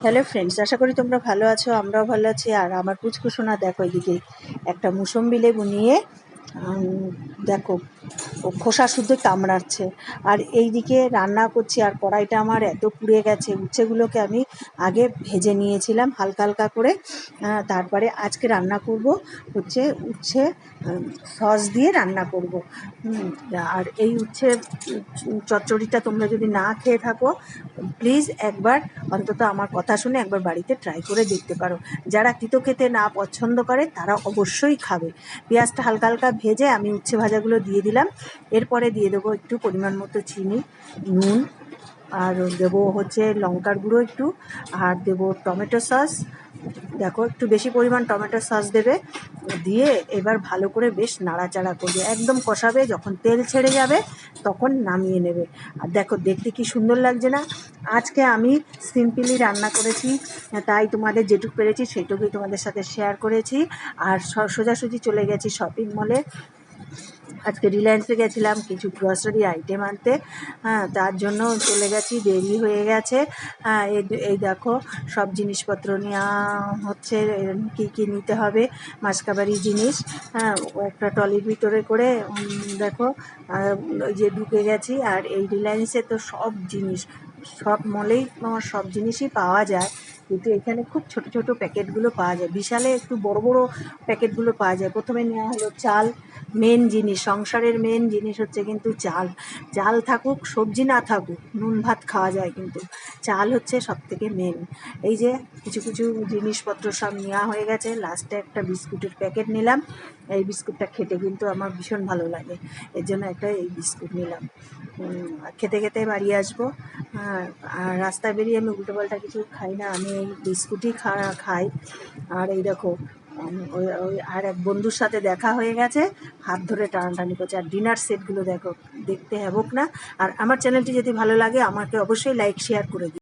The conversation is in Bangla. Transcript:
হ্যালো ফ্রেন্ডস আশা করি তোমরা ভালো আছো, আমরাও ভালো আছি। আর আমার পুচকুসোনা দেখো এদিকে একটা মুসম্বি লেবু নিয়ে দেখো, ও খোসা শুদ্ধ কামড়াচ্ছে। আর এই দিকে রান্না করছি, আর কড়াইটা আমার এত পুড়ে গেছে, উচ্ছেগুলোকে আমি আগে ভেজে নিয়েছিলাম হালকা হালকা করে। তারপরে আজকে রান্না করব হচ্ছে উচ্ছে সস দিয়ে রান্না করব। আর এই উচ্ছে চচ্চড়িটা তোমরা যদি না খেয়ে থাকো, প্লিজ একবার অন্তত আমার কথা শুনে একবার বাড়িতে ট্রাই করে দেখতে পারো। যারা তিতো খেতে না পছন্দ করে, তারা অবশ্যই খাবে। পেঁয়াজটা হালকা হালকা ভেজে আমি উচ্ছে ভাজাগুলো দিয়ে দিলাম। এরপরে দিয়ে দেবো একটু পরিমাণ মতো চিনি, নুন, আর দেবো হচ্ছে লঙ্কার গুঁড়ো একটু, আর দেবো টমেটো সস দেখো, একটু বেশি পরিমাণ টমেটো সস দেবে, দিয়ে এবার ভালো করে বেশ নাড়াচাড়া করবে। একদম কষাবে, যখন তেল ছেড়ে যাবে, তখন নামিয়ে নেবে। আর দেখো, দেখতে কি সুন্দর লাগছে না? আজকে আমি সিম্পলি রান্না করেছি, তাই তোমাদের যেটুকু পেরেছি, সেটুকুই তোমাদের সাথে শেয়ার করেছি। আর সোজাসুজি চলে গেছি শপিং মলে। আজকে রিলায়েন্সে গেছিলাম কিছু গ্রসারি আইটেম আনতে। হ্যাঁ তার জন্য চলে গেছি, দেরি হয়ে গেছে। হ্যাঁ এই দেখো, সব জিনিসপত্র নেওয়া হচ্ছে, কী কী নিতে হবে, মাসকাবারি জিনিস। হ্যাঁ একটা টলির ভিতরে করে দেখো ওই যে ঢুকে গেছি, আর এই রিলায়েন্সে তো সব জিনিস, সব মলেই আমার সব জিনিসই পাওয়া যায়। কিন্তু এখানে খুব ছোট ছোট প্যাকেটগুলো পাওয়া যায়। বিশালে একটু বড় বড় প্যাকেটগুলো পাওয়া যায়। প্রথমে নেওয়া হলো চাল মেন জিনিস সংসারের মেন জিনিস হচ্ছে কিন্তু চাল। চাল থাকুক সবজি না থাকুক নুন ভাত খাওয়া যায় কিন্তু। চাল হচ্ছে সব থেকে মেন এই যে কিছু কিছু জিনিসপত্র সব নেওয়া হয়ে গেছে। লাস্টে একটা বিস্কুটের প্যাকেট নিলাম। এই বিস্কুটটা খেতে কিন্তু আমার ভীষণ ভালো লাগে। এর জন্য একটা এই বিস্কুট নিলাম। খেতে খেতে বাড়ি আসব। হ্যাঁ, আর রাস্তায় বেরিয়ে আমি উল্টোপাল্টা কিছু খাই না। আমি এই বিস্কুটই খা খাই। আর এই দেখো ওই আর এক বন্ধুর সাথে দেখা হয়ে গেছে। হাত ধরে টানাটানি করছে। আর ডিনার সেটগুলো দেখো, দেখতে হ্যাবক না। আর আমার চ্যানেলটি যদি ভালো লাগে, আমাকে অবশ্যই লাইক শেয়ার করে দিও।